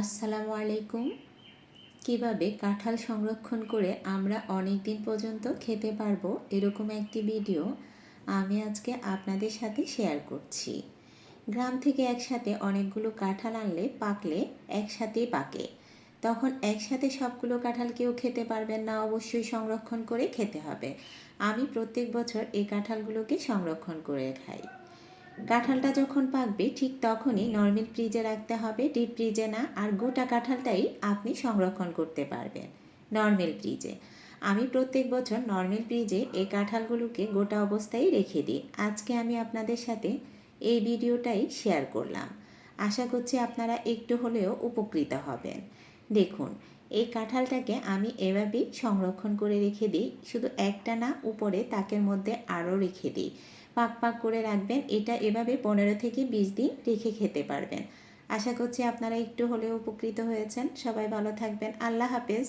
আসসালামু আলাইকুম। কীভাবে কাঁঠাল সংরক্ষণ করে আমরা অনেক দিন পর্যন্ত খেতে পারব এরকম একটি ভিডিও আমি আজকে আপনাদের সাথে শেয়ার করছি। গ্রাম থেকে একসাথে অনেকগুলো কাঁঠাল আনলে, পাকলে একসাথেই পাকে। তখন একসাথে সবগুলো কাঁঠাল কেউ খেতে পারবেন না, অবশ্যই সংরক্ষণ করে খেতে হবে। আমি প্রত্যেক বছর এই কাঁঠালগুলোকে সংরক্ষণ করে খাই। কাঁঠালটা যখন পাকবে, ঠিক তখনই নর্মাল ফ্রিজে রাখতে হবে। ডিপ ফ্রিজে না, আর গোটা কাঁঠালটাই আপনি সংরক্ষণ করতে পারবেন নর্মাল ফ্রিজে। আমি প্রত্যেক বছর নর্মাল ফ্রিজে এই কাঁঠালগুলোকে গোটা অবস্থায় রেখে দিই। আজকে আমি আপনাদের সাথে এই ভিডিওটাই শেয়ার করলাম। আশা করছি আপনারা একটু হলেও উপকৃত হবেন। দেখুন, এই কাঁঠালটাকে আমি এভাবেই সংরক্ষণ করে রেখে দিই। শুধু একটা না, উপরে তাকের মধ্যে আরও রেখে দিই। পাক পাক করে রাখবেন। এটা এভাবে পনেরো থেকে বিশ দিন রেখে খেতে পারবেন। আশা করছি আপনারা একটু হলেও উপকৃত হয়েছেন। সবাই ভালো থাকবেন। আল্লাহ হাফেজ।